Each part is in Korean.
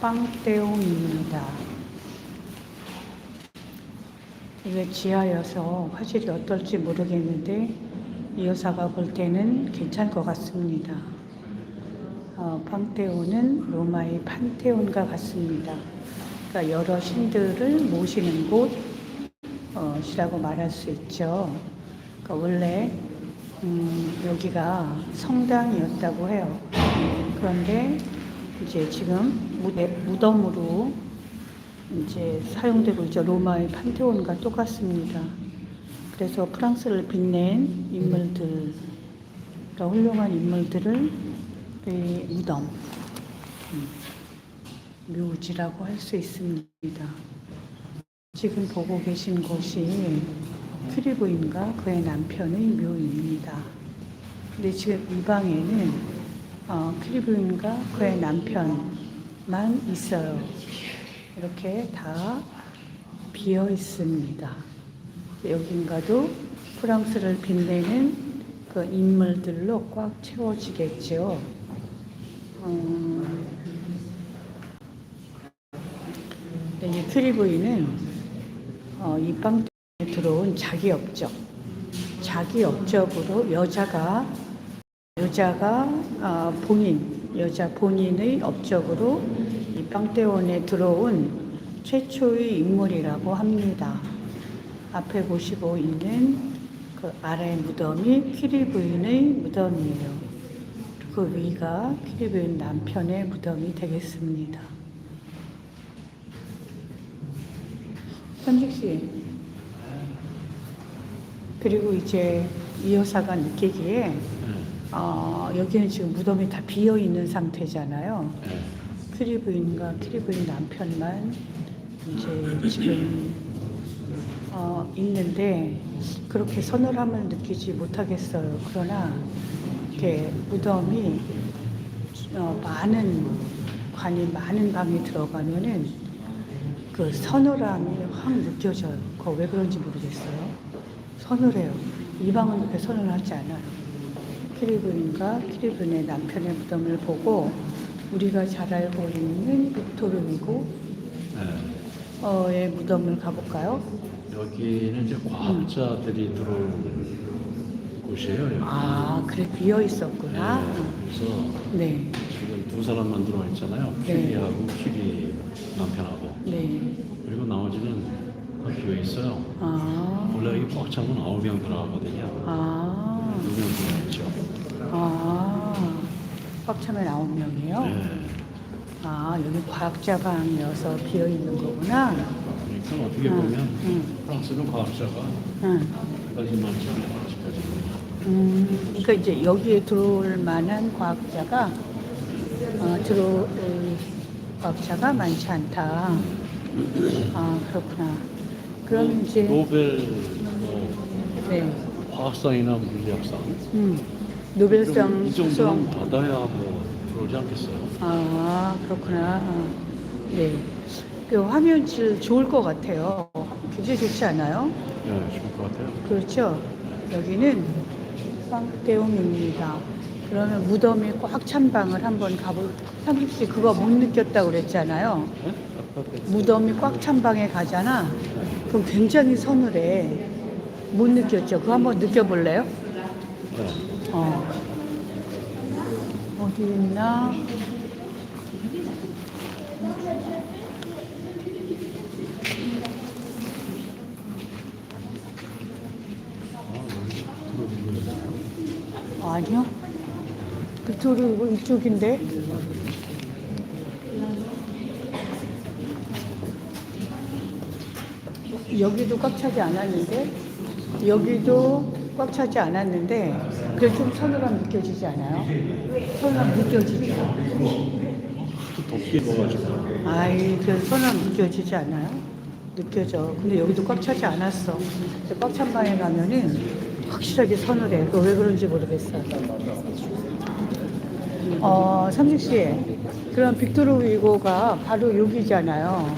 빵떼옹입니다. 이게 지하여서 화질이 어떨지 모르겠는데 이 여사가 볼 때는 괜찮을 것 같습니다. 어, 빵테온은 로마의 판테온과 같습니다. 그러니까 여러 신들을 모시는 곳이라고 말할 수 있죠. 그러니까 원래 음, 여기가 성당이었다고 해요. 그런데 이제 지금 무덤으로 이제 사용되고 있죠. 로마의 판테온과 똑같습니다. 그래서 프랑스를 빛낸 인물들, 그러니까 훌륭한 인물들을 이 무덤, 음, 묘지라고 할 수 있습니다. 지금 보고 계신 곳이 큐리브인과 그의 남편의 묘입니다. 근데 지금 이 방에는 어, 큐리브인과 그의 남편만 있어요. 이렇게 다 비어 있습니다. 여긴가도 프랑스를 빛내는 그 인물들로 꽉 채워지겠죠. 음, 네, 이 큐리브이는 어, 이 빵에 들어온 자기 업적, 자기 업적으로 여자가 여자가 어, 본인 여자 본인의 업적으로 이 빵대원에 들어온 최초의 인물이라고 합니다. 앞에 보시고 있는 그 아래 무덤이 키리 부인의 무덤이에요. 그 위가 키리 부인 남편의 무덤이 되겠습니다. 현직 씨. 그리고 이제 이 여사가 느끼기에 어, 여기는 지금 무덤이 다 비어 있는 상태잖아요. 네. 키리 부인과 키리 부인 남편만 이제 지금 어, 있는데 그렇게 서늘함을 느끼지 못하겠어요. 그러나 이렇게 무덤이 어, 많은 관이 많은 방에 들어가면은 그 서늘함이 확 느껴져요. 그거 왜 그런지 모르겠어요. 서늘해요. 이 방은 그렇게 서늘하지 않아요. 키리브인과 키리브인의 남편의 무덤을 보고 우리가 잘 알고 있는 빅토르 위고의 네. 무덤을 가볼까요? 여기는 이제 과학자들이 들어온 곳이에요. 여기. 아, 그래 비어 있었구나. 네. 그래서 네, 지금 두 사람만 들어와 있잖아요. 네. 큐리하고 큐리 남편하고. 네. 그리고 나머지는 다 비어 있어요. 아, 원래 여기 꽉 차면 아홉 명 들어가거든요. 아, 두명 들어있죠. 아, 꽉 차면 아홉 명이요? 네. 아, 여기 과학자 방이어서 비어 있는 거구나. 그러니까 어떻게 응, 보면 응. 프랑스는 과학자가 응. 까지만 좀 아직까지. 음, 그러니까 이제 여기에 들어올 만한 과학자가 어, 들어올 과학자가 많지 않다. 아 그렇구나. 그럼 이제 노벨 뭐 네, 과학상이나 물리학상 음, 노벨상 이. 정도는 받아야 뭐 그러지 않겠어요? 아 그렇구나. 어, 네, 그 화면질 좋을 것 같아요. 굉장히 좋지 않아요? 네, 좋을 것 같아요. 그렇죠. 여기는 빵대용입니다. 그러면 무덤이 꽉 찬 방을 한번 가볼. 삼십 씨 그거 못 느꼈다고 그랬잖아요. 네? 아까 그- 무덤이 꽉 찬 방에 가잖아. 그럼 굉장히 서늘해. 못 느꼈죠? 그거 한번 느껴볼래요? 네. 어. 어디 있나? 아니요. 그쪽으로 이거 이쪽인데. 여기도 꽉 차지 않았는데 여기도 꽉 차지 않았는데 그래 좀 서늘함 느껴지지 않아요? 서늘함 느껴지죠? 또 덥게 먹어가지고. 아이 그 서늘함 느껴지지 않아요? 느껴져. 근데 여기도 꽉 차지 않았어. 꽉 찬 방에 가면은 확실하게 서늘해. 왜 그런지 모르겠어. 어, 삼식 씨. 그럼 빅토르 위고가 바로 여기잖아요.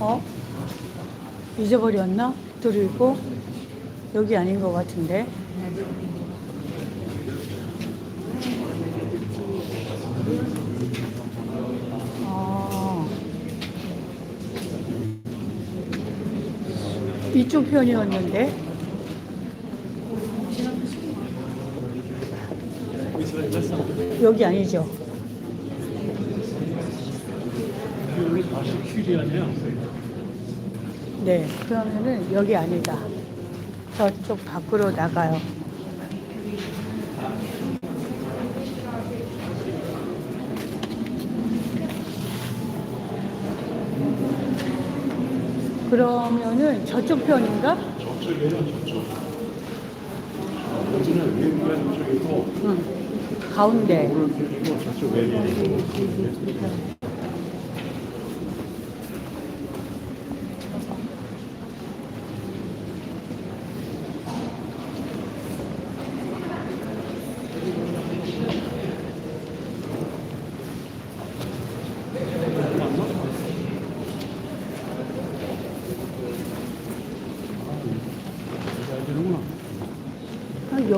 어? 잊어버렸나? 그리고 여기 아닌 것 같은데. 아. 이쪽 편이었는데. 여기 아니죠? 여기 다시 퀴리 아니야? 네, 그러면은 여기 아니다. 저쪽 밖으로 나가요. 그러면은 저쪽 편인가? 저쪽에는 저쪽. 여기는 외부에 저쪽이고 응. 가운데. 오른쪽이고 저쪽. 잘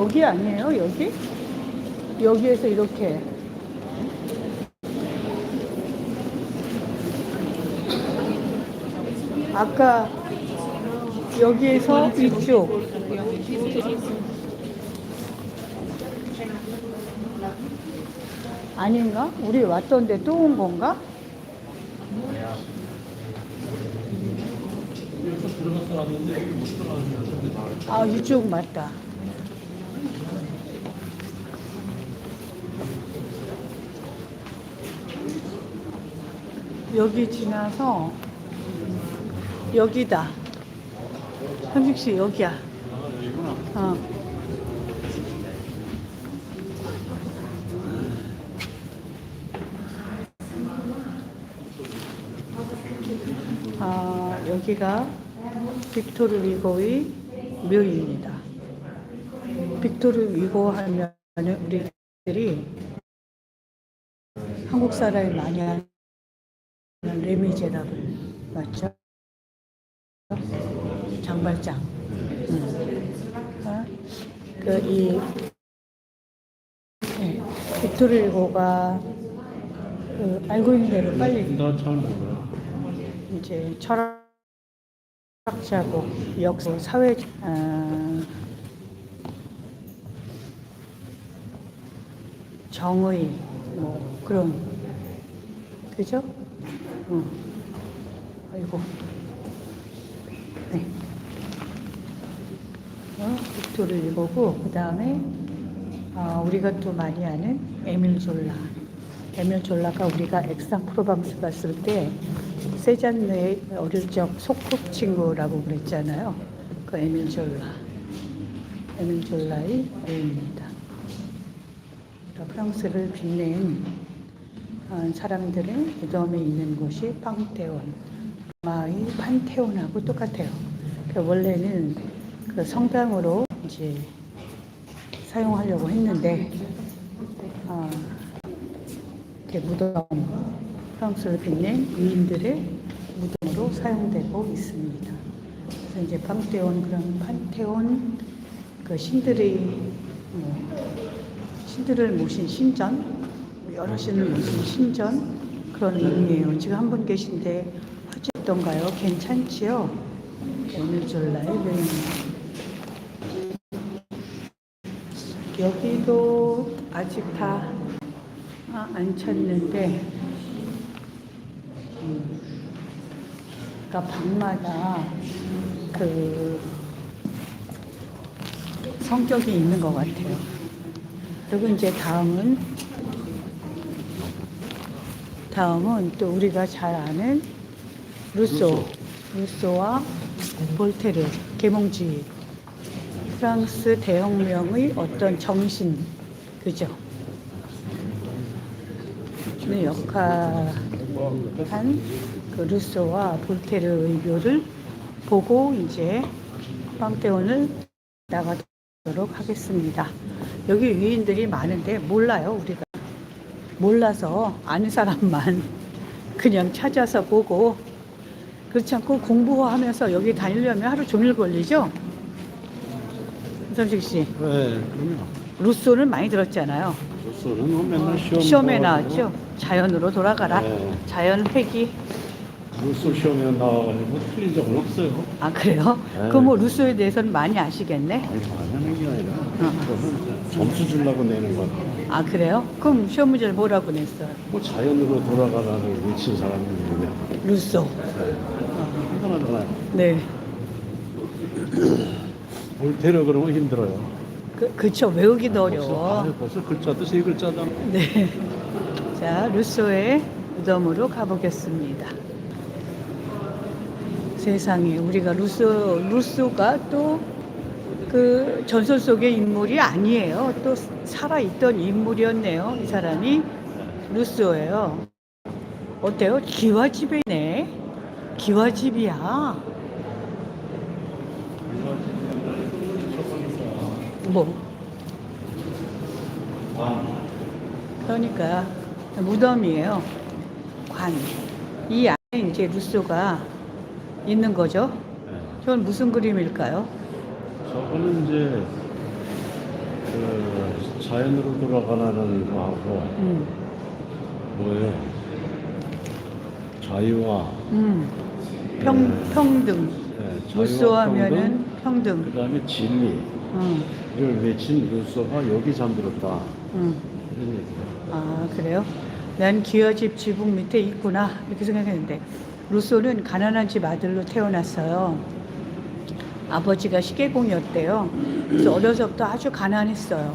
여기 아니에요? 여기? 여기에서 이렇게. 아까 여기에서 이쪽. 아닌가? 우리 왔던데 또 온 건가? 아, 이쪽 맞다. 여기 지나서 여기다. 현식 씨 여기야. 어. 아, 여기가 빅토르 위고의 묘입니다. 빅토르 위고 하면 우리들이 한국 사람이 많이 하는 레미제라블 맞죠? 장발장. 음. 어? 그이 네, 빅토르 위고가 그 알고 있는 대로 빨리. 이제 철학자고 역사 사회 어, 정의 뭐 그런 그죠? 응. 아이고 네. 어, 빅토르 읽고 그 다음에 아, 우리가 또 많이 아는 에밀 졸라 에밀 졸라가 우리가 엑상 프로방스 갔을 때 세잔느의 어릴 적 소꿉친구라고 그랬잖아요. 그 에밀 졸라. 에밀 졸라의 애입니다. 프랑스를 빛낸 어, 사람들의 무덤이 있는 곳이 판테온. 로마의 판테온하고 똑같아요. 그 원래는 그 성당으로 이제 사용하려고 했는데, 어, 무덤, 프랑스를 빛낸 위인들의 무덤으로 사용되고 있습니다. 그래서 이제 판테온 그런 판테온 그 신들의 뭐 신들을 모신 신전 여러 신을 모신 신전 그런 의미예요. 지금 한 분 계신데 어떤가요? 괜찮지요? 오늘 묘입니다. 여기도 아직 다안 쳤는데 음, 그러니까 방마다 그 성격이 있는 것 같아요. 그리고 이제 다음은 다음은 또 우리가 잘 아는 루소, 루소와 볼테르, 계몽주의, 프랑스 대혁명의 어떤 정신, 그죠? 의 역할한 그 루소와 볼테르의 묘를 보고 이제 빵테온을 나가도록 하겠습니다. 여기 위인들이 많은데 몰라요, 우리가. 몰라서 아는 사람만 그냥 찾아서 보고 그렇지 않고 공부하면서 여기 다니려면 하루 종일 걸리죠? 이삼식 씨, 네, 그럼요. 루소를 많이 들었잖아요. 소는 뭐 맨날 시험 시험에 나왔죠. 자연으로 돌아가라. 네. 자연 회귀. 루소 시험에 나와가지고 틀린 적은 없어요. 아 그래요? 네. 그럼 뭐 루소에 대해서는 많이 아시겠네. 아니, 많은 게 아니라 어. 그거는 점수 주려고 내는 거다. 아 그래요? 그럼 시험 문제를 뭐라고 냈어요? 뭐 자연으로 돌아가라는 외친 사람이 누구냐. 루소. 네. 간단하잖아요. 네. 볼테러 그러면 힘들어요. 그, 그쵸 외우기도 벌써, 어려워. 아유, 벌써 글자도 세 글자다. 네. 자, 루소의 무덤으로 가보겠습니다. 세상에, 우리가 루소, 루소가 또 그 전설 속의 인물이 아니에요. 또 살아있던 인물이었네요. 이 사람이 루소예요. 어때요? 기와집이네. 기와집이야. 뭐? 그러니까 무덤이에요. 관. 이 안에 이제 루소가 있는 거죠. 네. 저건 무슨 그림일까요? 저거는 이제 그 자연으로 돌아가라는 거하고 음, 뭐예요? 자유와 음. 평, 네. 평등. 네, 루소 자유와 하면은 평등. 그 다음에 진리를 음, 외친 루소가 여기 잠들었다 음. 이런 얘기예요. 아, 그래요? 난 기와집 지붕 밑에 있구나. 이렇게 생각했는데. 루소는 가난한 집 아들로 태어났어요. 아버지가 시계공이었대요. 그래서 어려서부터 아주 가난했어요.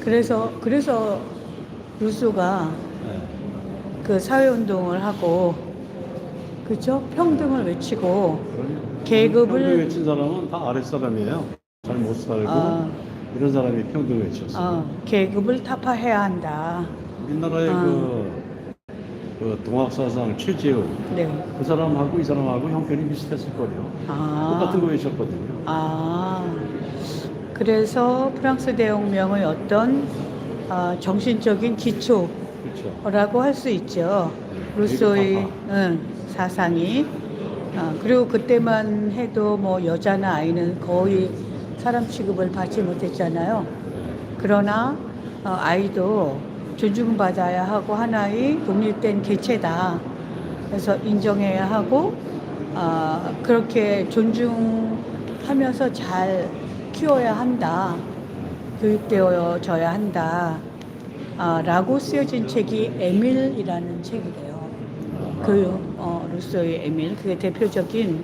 그래서, 그래서 루소가 네. 그 사회 운동을 하고, 그죠? 평등을 외치고, 계급을- 평등 외친 사람은 다 아랫 사람이에요. 잘 못 살고 아. 이런 사람이 평등 외쳤어요. 어, 계급을 타파해야 한다. 우리나라의 아. 그, 그 동학사상 최재우 네. 그 사람하고 이 사람하고 형편이 비슷했을 거예요. 아. 똑같은 거 외쳤거든요. 아, 그래서 프랑스 대혁명의 어떤 아, 정신적인 기초라고 그렇죠. 할수 있죠. 네, 루소의 응, 사상이. 아, 그리고 그때만 해도 뭐 여자나 아이는 거의 사람 취급을 받지 못했잖아요. 그러나 어, 아이도 존중받아야 하고 하나의 독립된 개체다. 그래서 인정해야 하고 아, 그렇게 존중하면서 잘 키워야 한다. 교육되어져야 한다. 아, 라고 쓰여진 책이 에밀이라는 책이래요. 그 어, 루소의 에밀 그게 대표적인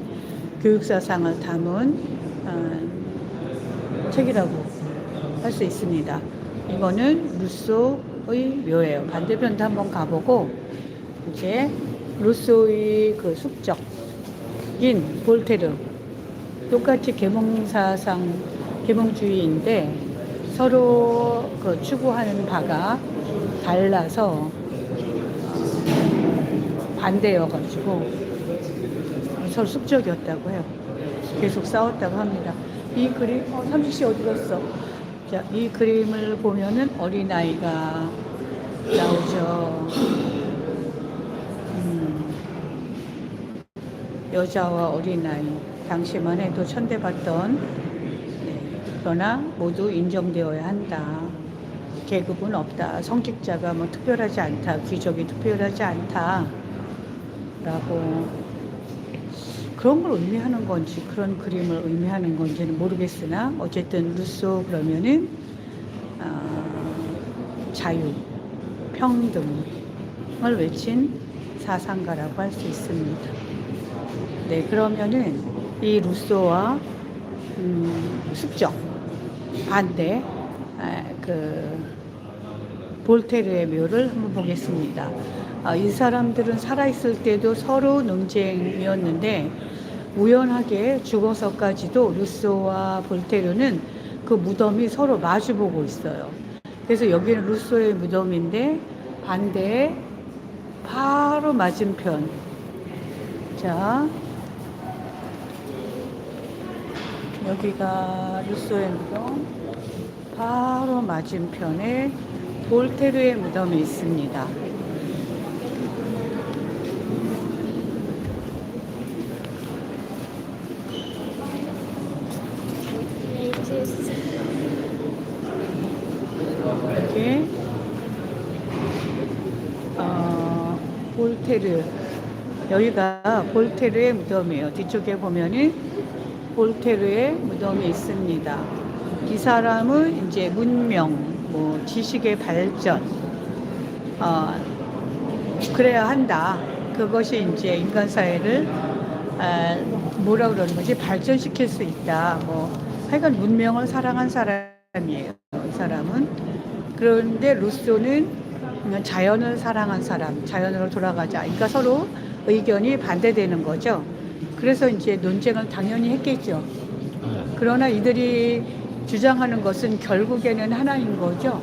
교육 사상을 담은 어, 책이라고 할 수 있습니다. 이거는 루소 의 묘예요. 반대편도 한번 가보고 이제 루소의 그 숙적인 볼테르 똑같이 계몽사상 계몽주의인데 서로 그 추구하는 바가 달라서 반대여가지고 서로 숙적이었다고 해요. 계속 싸웠다고 합니다. 이 그림, 어, 삼식 씨 어디 갔어? 자, 이 그림을 보면은 어린아이가 나오죠. 음, 여자와 어린아이. 당시만 해도 천대받던, 네, 그러나 모두 인정되어야 한다. 계급은 없다. 성직자가 뭐 특별하지 않다. 귀족이 특별하지 않다. 라고 그런 걸 의미하는 건지 그런 그림을 의미하는 건지는 모르겠으나 어쨌든 루소 그러면은 아, 자유, 평등을 외친 사상가라고 할 수 있습니다. 네, 그러면은 이 루소와 음, 숙적 반대 아, 그 볼테르의 묘를 한번 보겠습니다. 아, 이 사람들은 살아있을 때도 서로 논쟁이었는데 우연하게 죽어서까지도 루소와 볼테르는 그 무덤이 서로 마주보고 있어요. 그래서 여기는 루소의 무덤인데 반대에 바로 맞은편. 자, 여기가 루소의 무덤. 바로 맞은편에 볼테르의 무덤이 있습니다. 이렇게 어, 볼테르 여기가 볼테르의 무덤이에요. 뒤쪽에 보면은 볼테르의 무덤이 있습니다. 이 사람은 이제 문명, 뭐 지식의 발전, 어, 그래야 한다. 그것이 이제 인간 사회를 아, 뭐라 그러는 거지 발전시킬 수 있다. 뭐 하여간 문명을 사랑한 사람이에요. 이 사람은 그런데 루소는 자연을 사랑한 사람, 자연으로 돌아가자. 그러니까 서로 의견이 반대되는 거죠. 그래서 이제 논쟁을 당연히 했겠죠. 네. 그러나 이들이 주장하는 것은 결국에는 하나인 거죠.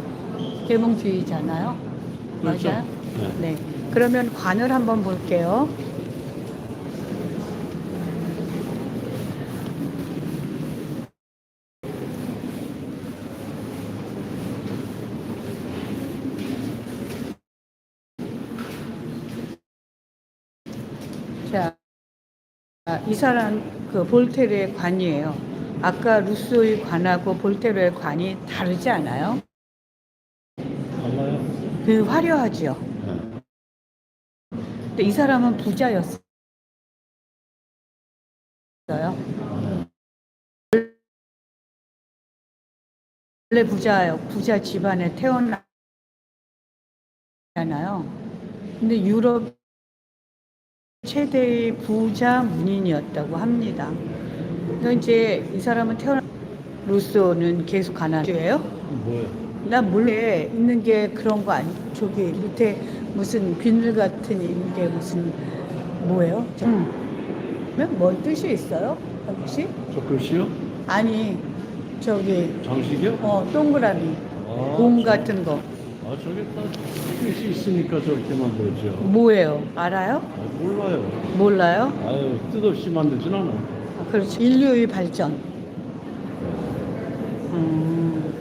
계몽주의잖아요. 그렇죠. 맞아요? 네. 네. 그러면 관을 한번 볼게요. 자, 아, 이 사람 그 볼테르의 관이에요. 아까 루소의 관하고 볼테르의 관이 다르지 않아요? 달라요? 그 화려하죠. 네. 근데 이 사람은 부자였어요. 원래 부자예요. 부자 집안에 태어나잖아요. 근데 유럽 최대의 부자 문인이었다고 합니다. 그래서 이제 이 사람은 태어나 루소는 계속 가난주예요. 뭐예요? 난 몰래 있는 게 그런 거 아니 저기 밑에 무슨 비늘 같은 있는 게 무슨 뭐예요? 음. 뭔 뜻이 있어요? 혹시? 저 글씨요? 아니 저기 장식이요? 어 동그라미 아, 공 저- 같은 거 아 저게 다 뜻이 있으니까 저렇게 만들었죠. 뭐예요? 알아요? 아, 몰라요. 몰라요? 아유 뜻없이 만들진 않아. 아, 그렇죠. 인류의 발전. 음,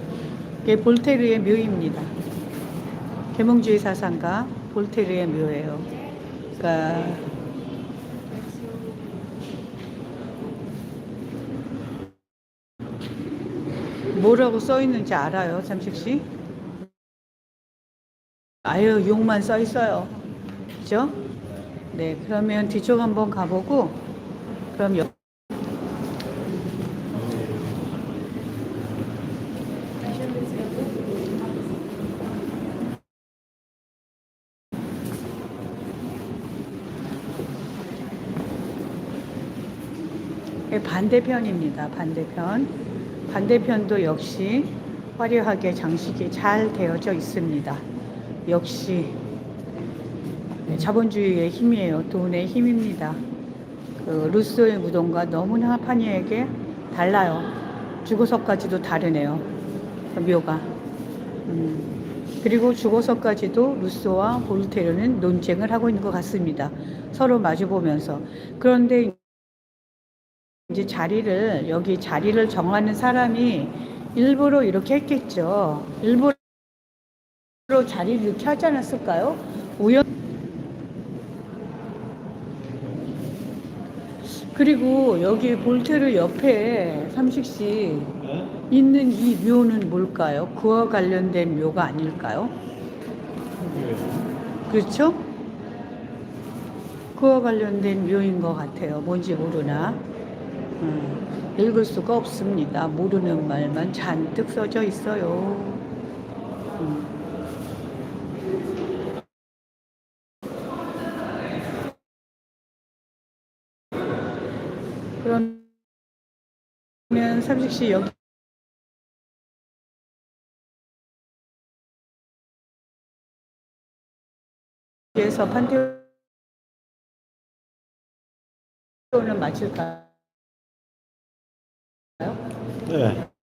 이게 볼테르의 묘입니다. 계몽주의 사상가 볼테르의 묘예요. 그러니까 뭐라고 써 있는지 알아요, 삼식 씨? 아유, 욕만 써 있어요. 그죠? 네, 그러면 뒤쪽 한번 가보고, 그럼 여, 예, 반대편입니다. 반대편. 반대편도 역시 화려하게 장식이 잘 되어져 있습니다. 역시 네, 자본주의의 힘이에요. 돈의 힘입니다. 그 루소의 무덤과 너무나 파니에게 달라요. 주고서까지도 다르네요. 그 묘가. 음, 그리고 주고서까지도 루소와 볼테르는 논쟁을 하고 있는 것 같습니다. 서로 마주보면서. 그런데 이제 자리를 여기 자리를 정하는 사람이 일부러 이렇게 했겠죠. 일부러 자리를 이렇게 하지 않았을까요? 우연. 그리고 여기 볼테르 옆에 삼식 씨 네? 있는 이 묘는 뭘까요? 그와 관련된 묘가 아닐까요? 그렇죠? 그와 관련된 묘인 것 같아요. 뭔지 모르나. 음, 읽을 수가 없습니다. 모르는 말만 잔뜩 써져 있어요. 음. 삼식 씨 여기 에서 판테온을 마칠까요? 네.